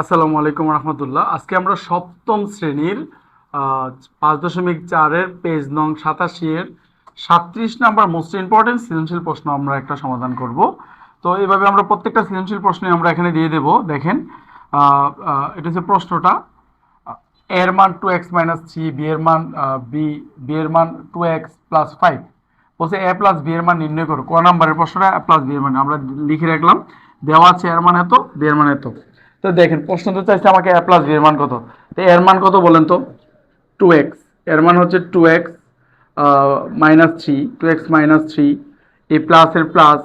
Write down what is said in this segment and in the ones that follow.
আসসালামু আলাইকুম রহমতুল্লাহ। আজকে আমরা সপ্তম শ্রেণির পাঁচ দশমিক চারের পেজ নং সাতাশি এর সাতত্রিশ নাম্বার মোস্ট ইম্পর্টেন্ট সৃজনশীল প্রশ্ন আমরা একটা সমাধান করব। তো এইভাবে আমরা প্রত্যেকটা সৃজনশীল প্রশ্নই আমরা এখানে দিয়ে দেব। দেখেন এটা হচ্ছে প্রশ্নটা। এর মান two X minus three B এর মান বি বি এর মান টু এক্স প্লাস ফাইভ বলছে এ প্লাস বি এর মান নির্ণয় করো। ক নাম্বারের প্রশ্নটা এ প্লাস বি এর মান আমরা লিখে রাখলাম। দেওয়া আছে এর মান এত বি এর মান এত। তো দেখেন প্রশ্ন তো চাইছে আমাকে এ প্লাস বি এর মান কত? তো এর মান কত বলেন তো? টু এক্সের মান হচ্ছে two X minus three two X minus three এই প্লাসের প্লাস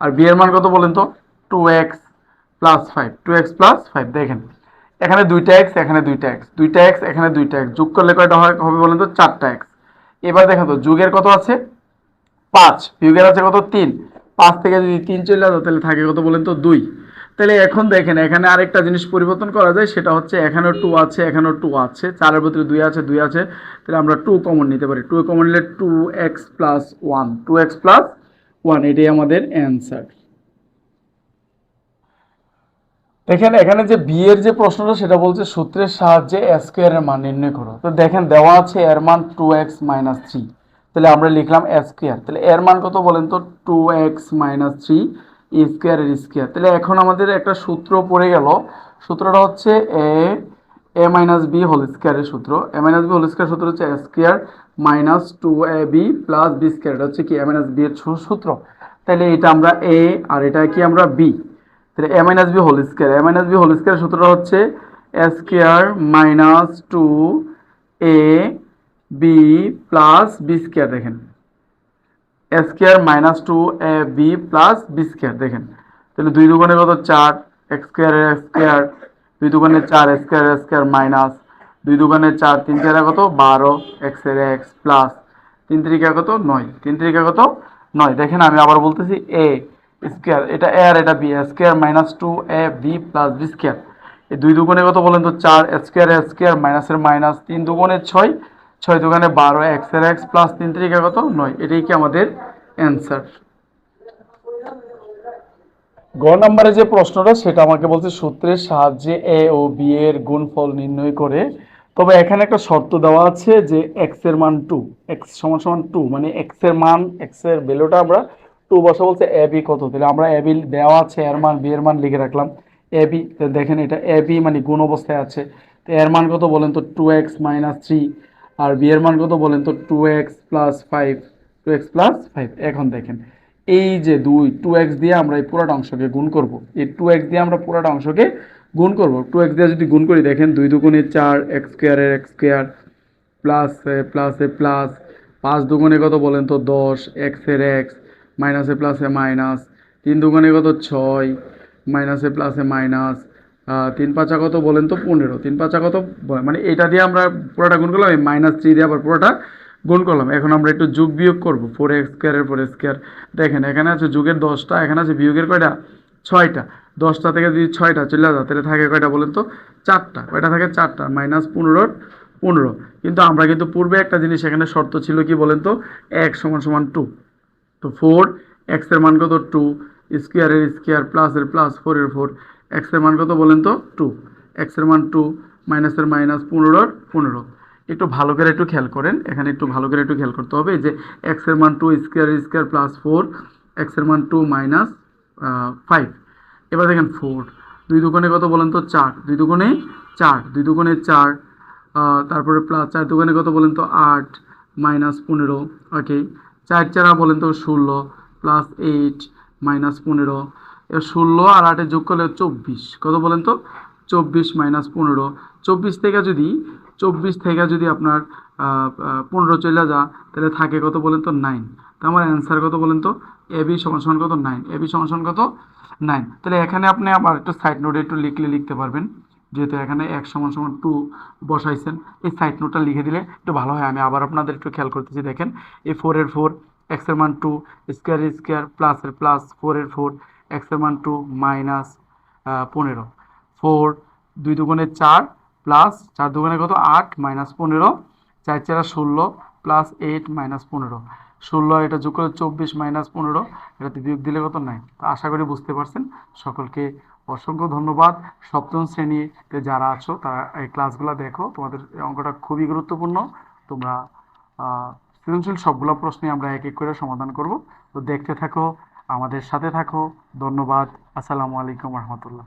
আর বি এর মান কত বলেন তো? Two X plus five two X plus five দেখেন। এখানে দুইটা এক্স এখানে দুইটা এক্স দুইটা এক্স এখানে দুইটা এক্স যোগ করলে কয়টা হয়, হবে বলেন তো চারটা এক্স এবার দেখেন তো, যুগের কত আছে? পাঁচ। বিয়োগের আছে কত? তিন। পাঁচ থেকে যদি তিন চলে আসো, তাহলে থাকে কত বলেন তো? দুই। তাহলে এখন দেখেন, এখানে আরেকটা জিনিস পরিবর্তন করা যায়, সেটা হচ্ছে এখানেও টু আছে, এখানেও টু আছে, চারের ভিতরে দুই আছে দুই আছে, তাহলে আমরা টু কমন নিতে পারি। টু কমন নিলে two X plus one two X plus one এটাই আমাদের অ্যান্সার দেখেন, এখানে যে বি এর যে প্রশ্নটা, সেটা বলছে সূত্রের সাহায্যে স্কোয়ার এর মান নির্ণয় করো। তো দেখেন, দেওয়া আছে এর মান টু এক্স মাইনাস থ্রি তাহলে আমরা লিখলাম স্কোয়ার তাহলে এর মান কত বলেন তো? Two X minus three square এর স্কোয়ার তাহলে এখন আমাদের একটা সূত্র পড়ে গেল। সূত্রটা হচ্ছে A A minus B whole স্কোয়ারের সূত্র। A minus B whole square সূত্র হচ্ছে square minus two A B plus B square এটা হচ্ছে কি এ মাইনাস বি এর সূত্র? তাহলে এটা আমরা এ আর এটা কি আমরা বি তাহলে A minus B whole square A minus B whole square সূত্রটা হচ্ছে square minus two A B plus B square দেখেন। Square minus two A B plus B square, দেখেন। তাহলে দুই দুগুণে কত? চার। X square X square. দুই দুগুণে চার স্কোয়ার স্কোয়ার মাইনাস। দুই দুগুণে চার, তিন চারে কত? বারো। এক্সের এক্স প্লাস। তিন তিরিকা কত? নয়। তিন তিরিকা কত? নয়। দেখেন, আমি আবার বলতেছি এ স্কোয়ার। এটা এ আর এটা B. Square minus two A B plus B square. এই দুই দুগুণে কত বলেন তো? চার। স্কোয়ার স্কোয়ার মাইনাসের মাইনাস তিন দুগুণে ছয়। ছয় দুগুণে বারো এক্সের এক্স প্লাস তিন তিরিকা কত? নয়। এটাই কি আমাদের অ্যান্সার। গ নম্বরে যে প্রশ্নটা, সেটা আমাকে বলছে, সূত্রের সাহায্যে এ ও বি এর গুণফল নির্ণয় করে। তবে এখানে একটা শর্ত দেওয়া আছে যে এক্সের মান টু এক্স সমান সমান টু মানে এক্সের মান এক্সের ভ্যালুটা আমরা টু বসা বলছে এ বি কত? তাহলে আমরা এ বি দেওয়া আছে, এর মান বি এর মান লিখে রাখলাম। এ বি দেখেন এটা এ বি মানে গুণ অবস্থায় আছে। তো এর মান কত বলেন তো টু এক্স মাইনাস থ্রি আর বি এর মান কত বলেন তো two x plus five two x plus five এখন দেখেন, এই যে দুই টু এক্স দিয়ে আমরা এই পুরোটা অংশকে গুণ করব। এই টু এক্স দিয়ে আমরা পুরোটা অংশকে গুণ করব। টু এক্স দিয়ে যদি গুণ করি, দেখেন দুই দুগুণে চার এক্স স্কোয়ারের এক্স স্কোয়ার প্লাস প্লাসে প্লাস পাঁচ দুগুণে কত বলেন তো দশ এক্সের এক্স মাইনাসে প্লাসে মাইনাস তিন দুগুণে কত ছয় মাইনাসে প্লাসে মাইনাস তিন পাঁচা কত বলেন তো পনেরো, তিন পাঁচা কত মানে এটা দিয়ে আমরা পুরোটা গুণ করলাম, এই মাইনাস থ্রি দিয়ে আবার পুরোটা গুণ করলাম। এখন আমরা একটু যোগ বিয়োগ করব। ফোর এক্স স্কোয়ারের ফোর স্কোয়ার দেখেন, এখানে আছে যুগের দশটা, এখানে আছে বিয়োগের কয়টা? ছয়টা। দশটা থেকে যদি ছয়টা চলে যাও তাহলে থাকে কয়টা বলেন তো? চারটা। কয়টা থাকে? চারটা। মাইনাস পনেরোর পনেরো। কিন্তু আমরা কিন্তু পূর্বে একটা জিনিস এখানে শর্ত ছিল কি বলেন তো? এক সমান সমান টু তো ফোর এক্সের মান কত? টু স্কোয়ারের স্কোয়ার প্লাসের প্লাস ফোরের ফোর এক্সের মান কত বলেন তো? টু এক্সের মান টু মাইনাসের মাইনাস পনেরোর পনেরো। একটু ভালো করে একটু খেয়াল করেন। এখানে একটু ভালো করে একটু খেয়াল করতে হবে যে এক্সের মান two square square plus four এক্সের মান টু মাইনাস ফাইভ এবার দেখেন ফোর দুই দুগুণে কত বলেন তো চার? দুই দুগুণে চার। দুই দুগুণে চার তারপরে প্লাস চার দুগুণে কত বলেন তো আট মাইনাস পনেরো। ওকে চার চারা বলেন তো ষোলো প্লাস এইট মাইনাস পনেরো। ষোলো আর আটে যোগ করলে চব্বিশ। কত বলেন তো? চব্বিশ মাইনাস পনেরো। চব্বিশ থেকে যদি, চব্বিশ থেকে যদি আপনার পনেরো চলে যা তাহলে থাকে কত বলেন তো? নাইন। তো আমার অ্যান্সার কত বলেন তো? এ বি সমান কত? নাইন। এ বি সমান সমান কত? নাইন। তাহলে এখানে আপনি আবার একটু সাইড নোটে একটু লিখলে লিখতে পারবেন। যেহেতু এখানে এক সমান সমান টু বসাইছেন, এই সাইড নোটটা লিখে দিলে একটু ভালো হয়। আমি আবার আপনাদের একটু খেয়াল করতেছি, দেখেন। এই ফোরের ফোর এক্সের মান টু স্কোয়ার স্কোয়ার প্লাসের প্লাস ফোরের ফোর এক্সের মান টু মাইনাস পনেরো। ফোর, দুই দুগুণে চার প্লাস চার দুগুণে কত? আট, মাইনাস পনেরো। চার চারা ষোলো প্লাস এইট, মাইনাস পনেরো। ষোলো এটা যোগ করে চব্বিশ, মাইনাস পনেরো। এটাতে বিয়োগ দিলে কত? নাই তো আশা করি বুঝতে পারছেন। সকলকে অসংখ্য ধন্যবাদ। সপ্তম শ্রেণীতে যারা আছো, তারা এই ক্লাসগুলো দেখো। তোমাদের অঙ্কটা খুবই গুরুত্বপূর্ণ। তোমরা সৃজনশীল সবগুলো প্রশ্নে আমরা এক এক করে সমাধান করব। তো দেখতে থাকো, আমাদের সাথে থাকো। ধন্যবাদ। আসসালামু আলাইকুম রহমতুল্লাহ।